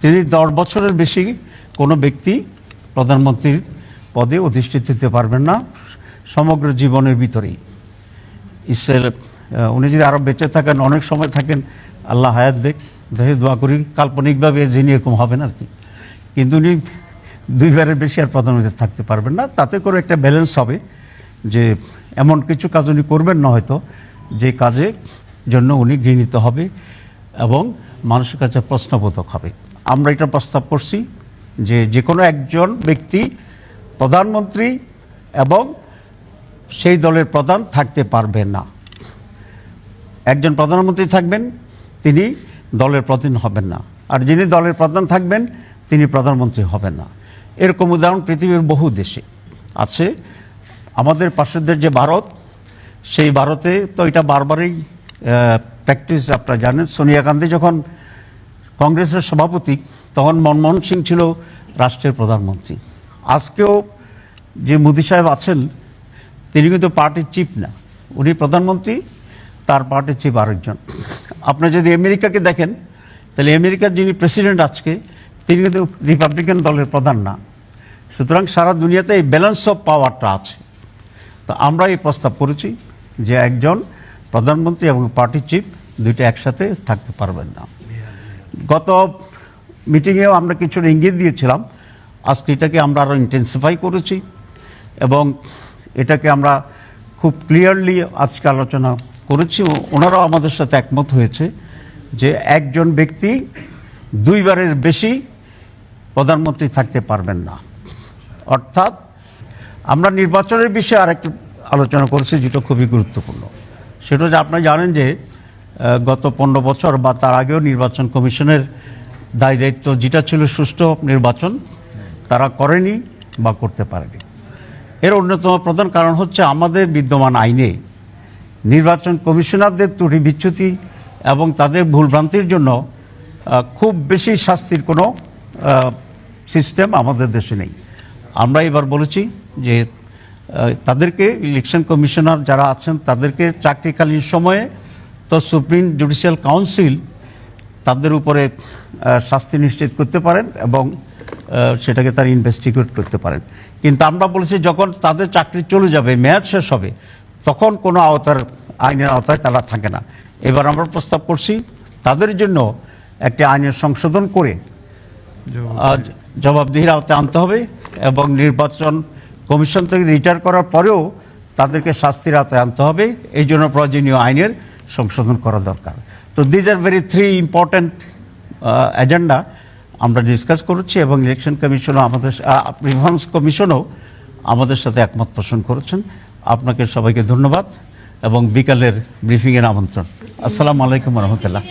তিনি দশ বছরের বেশি কোনো ব্যক্তি প্রধানমন্ত্রীর পদে অধিষ্ঠিত হতে পারবেন না, সমগ্র জীবনের ভিতরেই। ইসরায়েল উনি যদি আরও বেঁচে থাকেন, অনেক সময় থাকেন, আল্লাহ হায়াত দেখ দেখে দোয়া করি, কাল্পনিকভাবে যিনি এরকম হবেন আর কি। কিন্তু উনি দুইবারের বেশি আর প্রধানমন্ত্রী থাকতে পারবেন না। তাতে করে একটা ব্যালেন্স হবে যে এমন কিছু কাজ উনি করবেন না হয়তো, যে কাজে জন্য উনি গৃহীত হবে এবং মানুষের কাছে প্রশ্নবোধক হবে। আমরা এটা প্রস্তাব করছি যে যে কোনো একজন ব্যক্তি, প্রধানমন্ত্রী এবং সেই দলের প্রধান থাকতে পারবে না। একজন প্রধানমন্ত্রী থাকবেন, তিনি দলের প্রধান হবেন না। আর যিনি দলের প্রধান থাকবেন, তিনি প্রধানমন্ত্রী হবেন না। এরকম উদাহরণ পৃথিবীর বহু দেশে আছে। আমাদের পাশের যে ভারত, সেই ভারতে তো এটা বারবারই প্র্যাকটিস আপনারা জানেন, সোনিয়া গান্ধী যখন কংগ্রেসের সভাপতি তখন মনমোহন সিং ছিল রাষ্ট্রের প্রধানমন্ত্রী। আজকেও যে মোদী সাহেব আছেন, তিনি কিন্তু পার্টির চিফ না। উনি প্রধানমন্ত্রী, তার পার্টির চিফ আরেকজন। আপনি যদি আমেরিকাকে দেখেন, তাহলে আমেরিকার যিনি প্রেসিডেন্ট আজকে, তিনি কিন্তু রিপাবলিকান দলের প্রধান না। সুতরাং সারা দুনিয়াতে এই ব্যালেন্স অফ পাওয়ারটা আছে। তো আমরা এই প্রস্তাব করেছি যে একজন প্রধানমন্ত্রী এবং পার্টি চিফ দুইটা একসাথে থাকতে পারবেন না। গত মিটিংয়েও আমরা কিছু ইঙ্গিত দিয়েছিলাম। আজকে এটাকে আমরা আরও ইন্টেন্সিফাই করেছি এবং এটাকে আমরা খুব ক্লিয়ারলি আজকে আলোচনা করেছি। ওনারাও আমাদের সাথে একমত হয়েছে যে একজন ব্যক্তি দুইবারের বেশি প্রধানমন্ত্রী থাকতে পারবেন না। অর্থাৎ আমরা নির্বাচনের বিষয়ে আরেকটু আলোচনা করেছি যেটা খুবই গুরুত্বপূর্ণ। সেটা যে আপনারা জানেন যে গত পনেরো বছর বা তার আগেও নির্বাচন কমিশনের দায় দায়িত্ব যেটা ছিল সুষ্ঠু নির্বাচন, তারা করেনি বা করতে পারেনি। এর অন্যতম প্রধান কারণ হচ্ছে আমাদের বিদ্যমান আইনে নির্বাচন কমিশনারদের ত্রুটি, বিচ্যুতি এবং তাদের ভুলভ্রান্তির জন্য খুব বেশি শাস্তির কোনো সিস্টেম আমাদের দেশে নেই। আমরা এবার বলেছি যে তাদেরকে ইলেকশন কমিশনার যারা আছেন, তাদেরকে চাকরিকালীন সময়ে তো সুপ্রিম জুডিশিয়াল কাউন্সিল তাদের উপরে শাস্তি নিশ্চিত করতে পারেন এবং সেটাকে তার ইনভেস্টিগেট করতে পারেন। কিন্তু আমরা বলেছি যখন তাদের চাকরি চলে যাবে, মেয়াদ শেষ হবে, তখন কোনো আওতার, আইনের আওতায় তারা থাকে না। এবার আমরা প্রস্তাব করছি তাদের জন্য একটি আইনের সংশোধন করে জবাবদিহির আওতায় আনতে হবে এবং নির্বাচন কমিশন থেকে রিটায়ার করার পরেও তাদেরকে শাস্তির আওতায় আনতে হবে। এই জন্য প্রয়োজনীয় আইনের সংশোধন করা দরকার। তো these are very three important agenda আমরা ডিসকাস করছি এবং ইলেকশন কমিশনও আমাদের রিফর্মস কমিশনও আমাদের সাথে একমত পোষণ করেছেন। আপনাকে সবাইকে ধন্যবাদ এবং বিকালের ব্রিফিংয়ের আমন্ত্রণ। আসসালামু আলাইকুম রহমতুল্লাহ।